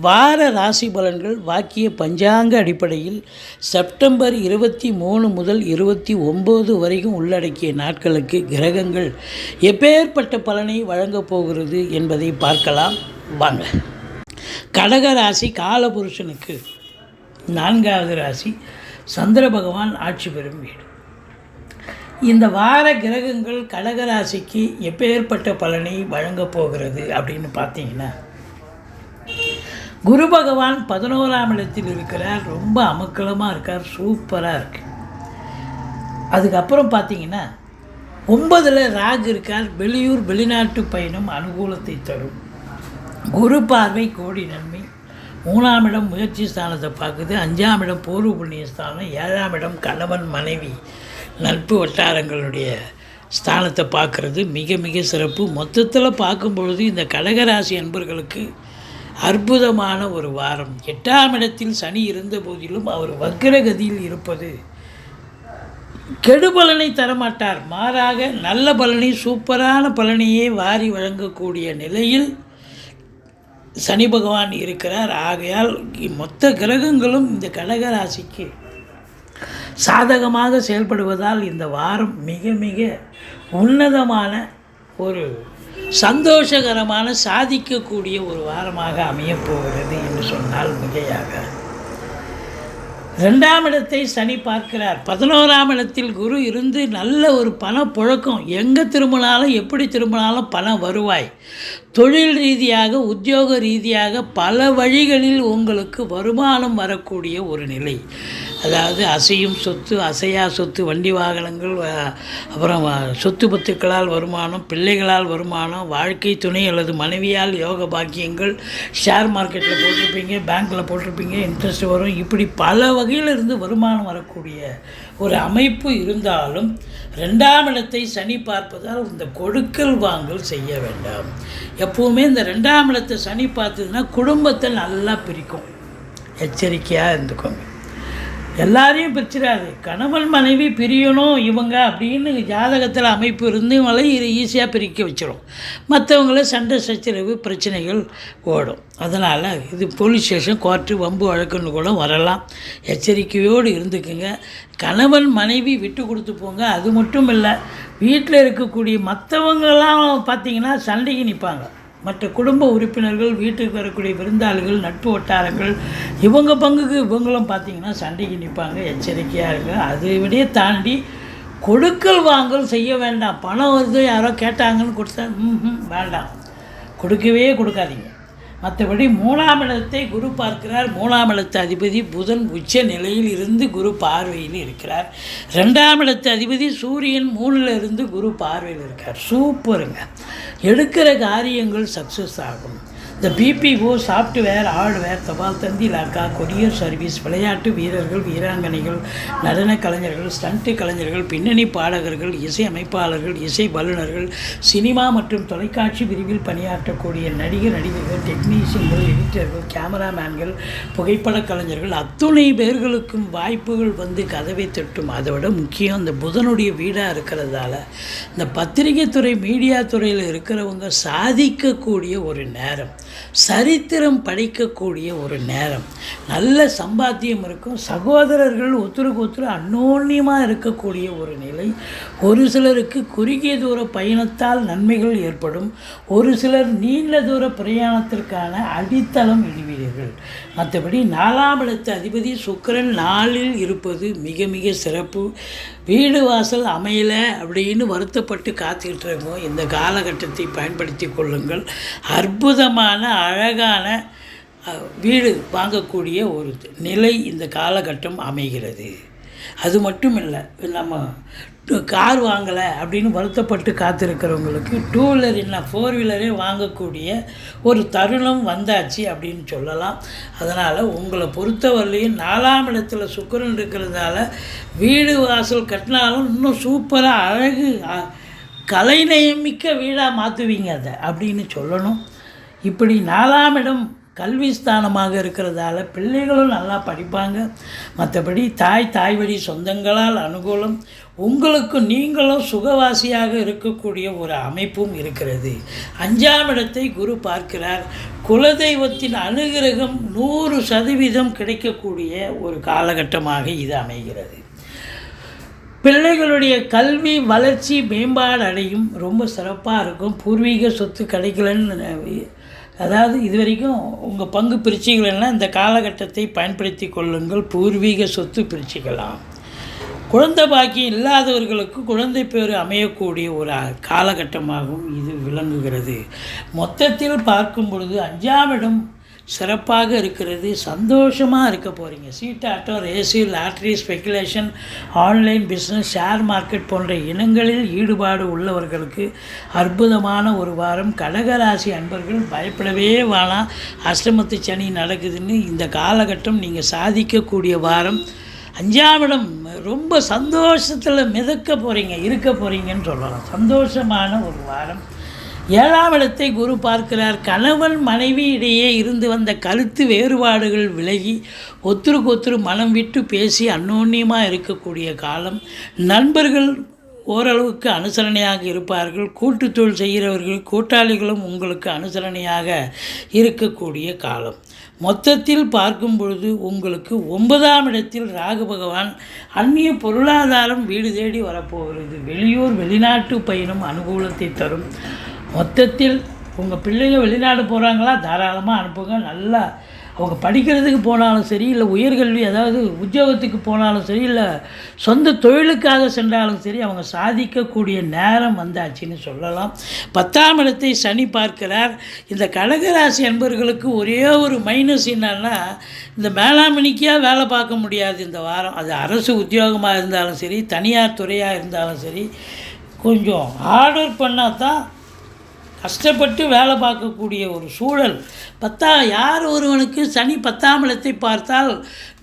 வார ராசி பலன்கள் வாக்கிய பஞ்சாங்க அடிப்படையில் செப்டம்பர் இருபத்தி மூணு முதல் இருபத்தி ஒம்பது வரைக்கும் உள்ளடக்கிய நாட்களுக்கு கிரகங்கள் எப்பேற்பட்ட பலனை வழங்கப் போகிறது என்பதை பார்க்கலாம். வாங்க. கடக ராசி காலபுருஷனுக்கு நான்காவது ராசி சந்திர பகவான் ஆட்சி பெறும் வீடு. இந்த வார கிரகங்கள் கடகராசிக்கு எப்பேற்பட்ட பலனை வழங்கப் போகிறது அப்படின்னு பார்த்தீங்கன்னா குரு பகவான் பதினோராம் இடத்தில் இருக்கிறார். ரொம்ப அமக்கலமாக இருக்கார். சூப்பராக இருக்கு. அதுக்கப்புறம் பார்த்தீங்கன்னா ஒன்பதில் ராகு இருக்கார். வெளியூர் வெளிநாட்டு பயணம் அனுகூலத்தை தரும். குரு பார்வை கோடி நன்மை. மூணாம் இடம் முயற்சி ஸ்தானத்தை பார்க்குது. அஞ்சாம் இடம் பூர்வ புண்ணிய ஸ்தானம். ஏழாம் இடம் கணவன் மனைவி நட்பு வட்டாரங்களுடைய ஸ்தானத்தை பார்க்குறது. மிக மிக சிறப்பு. மொத்தத்தில் பார்க்கும்பொழுது இந்த கடகராசி அன்பர்களுக்கு அற்புதமான ஒரு வாரம். எட்டாம் இடத்தில் சனி இருந்த போதிலும் அவர் வக்ரகதியில் இருப்பது கெடுபலனை தரமாட்டார். மாறாக நல்ல பலனை சூப்பரான பலனையே வாரி வழங்கக்கூடிய நிலையில் சனி பகவான் இருக்கிறார். ஆகையால் மொத்த கிரகங்களும் இந்த கடகராசிக்கு சாதகமாக செயல்படுவதால் இந்த வாரம் மிக மிக உன்னதமான ஒரு சந்தோஷகரமான சாதிக்கக்கூடிய ஒரு வாரமாக அமையப் போகிறது என்று சொன்னால் மிகையாக. ரெண்டாம் இடத்தை சனி பார்க்கிறார். பதினோராம் இடத்தில் குரு இருந்து நல்ல ஒரு பண புழக்கம். எங்கே திரும்பினாலும் எப்படி திரும்பினாலும் பணம் வருவாய். தொழில் ரீதியாக உத்தியோக ரீதியாக பல வழிகளில் உங்களுக்கு வருமானம் வரக்கூடிய ஒரு நிலை. அதாவது அசையும் சொத்து அசையா சொத்து வண்டி வாகனங்கள் அப்புறம் சொத்து பத்துக்களால் வருமானம் பிள்ளைகளால் வருமானம் வாழ்க்கை துணை அல்லது மனைவியால் யோக பாக்கியங்கள் ஷேர் மார்க்கெட்டில் போட்டிருப்பீங்க பேங்க்கில் போட்டிருப்பீங்க இன்ட்ரெஸ்ட் வரும். இப்படி பல வகையில் இருந்து வருமானம் வரக்கூடிய ஒரு அமைப்பு இருந்தாலும் ரெண்டாம் இடத்தை சனி பார்ப்பதால் இந்த கொடுக்கல் வாங்கல் செய்ய வேண்டாம். எப்போவுமே இந்த ரெண்டாம் இடத்தை சனி பார்த்ததுன்னா குடும்பத்தை நல்லா பிரிக்கும். எச்சரிக்கையாக இருந்துக்கோங்க. எல்லாரையும் பிரிச்சிடாது. கணவன் மனைவி பிரியணும் இவங்க அப்படின்னு ஜாதகத்தில் அமைப்பு இருந்து இது ஈஸியாக பிரிக்க வச்சிடும் மற்றவங்கள சண்டை சச்சரவு பிரச்சனைகள் ஓடும். அதனால் இது போலீஸ் ஸ்டேஷன் கோர்ட்டு வம்பு வழக்குன்னு கூட வரலாம். எச்சரிக்கையோடு இருந்துக்குங்க. கணவன் மனைவி விட்டு கொடுத்து போங்க. அது மட்டும் இல்லை வீட்டில் இருக்கக்கூடிய மற்றவங்களாம் பார்த்தீங்கன்னா சண்டைக்கு நிற்பாங்க மற்ற குடும்ப உறுப்பினர்கள் வீட்டுக்கு வரக்கூடிய விருந்தாளிகள் நட்பு வட்டாரங்கள் இவங்க பங்குக்கு இவங்களும் பார்த்தீங்கன்னா சண்டைக்கு நிற்பாங்க எச்சரிக்கையாக இருங்க. அதை விட தாண்டி கொடுக்கல் வாங்கல் செய்ய வேண்டாம். பணம் வருது யாரோ கேட்டாங்கன்னு கொடுத்தா ம் வேண்டாம். கொடுக்கவே கொடுக்காதீங்க. மற்றபடி மூணாம் இடத்தை குரு பார்க்கிறார். மூணாம் இடத்து அதிபதி புதன் உச்ச நிலையில் இருந்து குரு பார்வையில் இருக்கிறார். ரெண்டாம் இடத்து அதிபதி சூரியன் மூணில் இருந்து குரு பார்வையில் இருக்கார். சூப்பருங்க. எடுக்கிற காரியங்கள் சக்ஸஸ் ஆகும். இந்த பிபிஓ சாஃப்ட்வேர் ஹார்ட்வேர் தபால் தந்தி லாக்கா கொரியர் சர்வீஸ் விளையாட்டு வீரர்கள் வீராங்கனைகள் நடன கலைஞர்கள் ஸ்டண்ட்டு கலைஞர்கள் பின்னணி பாடகர்கள் இசை அமைப்பாளர்கள் இசை வல்லுநர்கள் சினிமா மற்றும் தொலைக்காட்சி பிரிவில் பணியாற்றக்கூடிய நடிகர் நடிகர்கள் டெக்னீஷியன்கள் எடிட்டர்கள் கேமராமேன்கள் புகைப்படக் கலைஞர்கள் அத்துணை பேர்களுக்கும் வாய்ப்புகள் வந்து கதவை தட்டும். அதை விட முக்கியம் இந்த புதனுடைய வீடாக இருக்கிறதால. இந்த பத்திரிகை துறை மீடியா துறையில் இருக்கிறவங்க சாதிக்கக்கூடிய ஒரு நேரம். சரித்திரம் படிக்கக்கூடிய ஒரு நேரம். நல்ல சம்பாத்தியம் இருக்கும். சகோதரர்கள் ஒத்துருக்கு ஒத்துரு அந்யோன்யமாக இருக்கக்கூடிய ஒரு நிலை. ஒரு சிலருக்கு குறுகிய தூர பயணத்தால் நன்மைகள் ஏற்படும். ஒரு சிலர் நீண்ட தூர பிரயாணத்திற்கான அடித்தளம் இடுவீர்கள். மற்றபடி நாலாம் இடத்து அதிபதி சுக்கரன் நாளில் இருப்பது மிக மிக சிறப்பு. வீடு வாசல் அமையலை அப்படின்னு வருத்தப்பட்டு காத்துக்கிட்டு இருக்கோம் இந்த காலகட்டத்தை பயன்படுத்தி கொள்ளுங்கள். அற்புதமான அழகான வீடு வாங்கக்கூடிய ஒரு நிலை இந்த காலகட்டம் அமைகிறது. அது மட்டும் இல்லை நம்ம கார் வாங்கலை அப்படின்னு வருத்தப்பட்டு காத்திருக்கிறவங்களுக்கு டூ வீலர் இல்லை ஃபோர் வீலரே வாங்கக்கூடிய ஒரு தருணம் வந்தாச்சு அப்படின்னு சொல்லலாம். அதனால் உங்களை பொறுத்தவரையிலையும் நாலாம் இடத்துல சுக்கரன் இருக்கிறதால வீடு வாசல் கட்டினாலும் இன்னும் சூப்பராக அழகு கலைநயமிக்க வீடாக மாற்றுவீங்க அதை அப்படின்னு சொல்லணும். இப்படி நாலாம் இடம் கல்வி ஸ்தானமாக இருக்கிறதால பிள்ளைகளும் நல்லா படிப்பாங்க. மற்றபடி தாய் தாய் வழி சொந்தங்களால் அனுகூலம் உங்களுக்கு நீங்களும் சுகவாசியாக இருக்கக்கூடிய ஒரு அமைப்பும் இருக்கிறது. அஞ்சாம் இடத்தை குரு பார்க்கிறார். குலதெய்வத்தின் அனுகிரகம் நூறு சதவீதம் கிடைக்கக்கூடிய ஒரு காலகட்டமாக இது அமைகிறது. பிள்ளைகளுடைய கல்வி வளர்ச்சி மேம்பாடு அடையும். ரொம்ப சிறப்பாக இருக்கும். பூர்வீக சொத்து கிடைக்கலன்னு அதாவது இது வரைக்கும் உங்கள் பங்கு பிரிச்சிக்கலன்னா இந்த காலகட்டத்தை பயன்படுத்தி கொள்ளுங்கள். பூர்வீக சொத்து பிரிச்சுக்கலாம் குழந்தை பாக்கியம் இல்லாதவர்களுக்கு குழந்தை பேர் அமையக்கூடிய ஒரு காலகட்டமாகவும் இது விளங்குகிறது. மொத்தத்தில் பார்க்கும் பொழுது அஞ்சாம் இடம் சிறப்பாக இருக்கிறது சந்தோஷமாக இருக்க போகிறீங்க சீட்டாட்டம் ரேசி lottery speculation online business share market போன்ற இனங்களில் ஈடுபாடு உள்ளவர்களுக்கு அற்புதமான ஒரு வாரம். கடகராசி அன்பர்கள் பயப்படவே வேணாம். அஷ்டமத்து சனி நடக்குதுன்னு இந்த காலகட்டம் நீங்கள் சாதிக்கக்கூடிய வாரம். அஞ்சாம் இடம் ரொம்ப சந்தோஷத்தில் மிதக்க போகிறீங்க இருக்க போகிறீங்கன்னு சொல்லலாம். சந்தோஷமான ஒரு வாரம். ஏழாம் இடத்தை குரு பார்க்கிறார். கணவன் மனைவி இடையே இருந்து வந்த கருத்து வேறுபாடுகள் விலகி ஒத்துருக்கு ஒத்துரு மனம் விட்டு பேசி அன்னோன்யமாக இருக்கக்கூடிய காலம். நண்பர்கள் ஓரளவுக்கு அனுசரணையாக இருப்பார்கள். கூட்டுத் தொழில் செய்கிறவர்கள் கூட்டாளிகளும் உங்களுக்கு அனுசரணையாக இருக்கக்கூடிய காலம். மொத்தத்தில் பார்க்கும் பொழுது உங்களுக்கு ஒன்பதாம் இடத்தில் ராகு பகவான் அந்நிய பொருளாதாரம் வீடு தேடி வரப்போகிறது. வெளியூர் வெளிநாட்டு பயணம் அனுகூலத்தை தரும். மொத்தத்தில் உங்கள் பிள்ளைங்க வெளிநாடு போகிறாங்களா தாராளமாக அனுப்புங்க. நல்லா அவங்க படிக்கிறதுக்கு போனாலும் சரி இல்லை உயர்கல்வி அதாவது உத்தியோகத்துக்கு போனாலும் சரி இல்லை சொந்த தொழிலுக்காக சென்றாலும் சரி அவங்க சாதிக்கக்கூடிய நேரம் வந்தாச்சுன்னு சொல்லலாம். பத்தாம் இடத்தை சனி பார்க்கிறார். இந்த கடகராசி அன்பர்களுக்கு ஒரே ஒரு மைனஸ் என்னன்னா இந்த மேலாமணிக்காக வேலை பார்க்க முடியாது இந்த வாரம். அது அரசு உத்தியோகமாக இருந்தாலும் சரி தனியார் துறையாக இருந்தாலும் சரி கொஞ்சம் ஆர்டர் பண்ணால் தான் கஷ்டப்பட்டு வேலை பார்க்கக்கூடிய ஒரு சூழல். பத்தா யார் ஒருவனுக்கு சனி பத்தாம் இடத்தை பார்த்தால்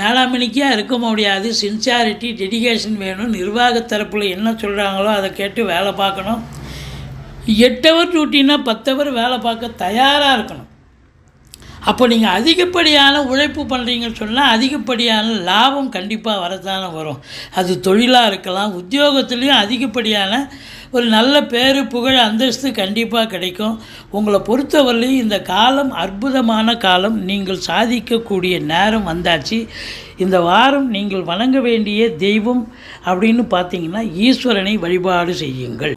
மேலாமணிக்காக இருக்க முடியாது. சின்சியாரிட்டி டெடிகேஷன் வேணும். நிர்வாக தரப்பில் என்ன சொல்கிறாங்களோ அதை கேட்டு வேலை பார்க்கணும். எட்டவர் டியூட்டின்னா பத்தவர் வேலை பார்க்க தயாராக இருக்கணும். அப்போ நீங்கள் அதிகப்படியான உழைப்பு பண்ணுறீங்கன்னு சொன்னால் அதிகப்படியான லாபம் கண்டிப்பாக வரத்தானே வரும். அது தொழிலாக இருக்கலாம் உத்தியோகத்துலேயும் அதிகப்படியான ஒரு நல்ல பேர் புகழ் அந்தஸ்து கண்டிப்பாக கிடைக்கும். உங்களை பொறுத்தவரையும் இந்த காலம் அற்புதமான காலம். நீங்கள் சாதிக்கக்கூடிய நேரம் வந்தாச்சு. இந்த வாரம் நீங்கள் வணங்க வேண்டிய தெய்வம் அப்படின்னு பார்த்தீங்கன்னா ஈஸ்வரனை வழிபாடு செய்யுங்கள்.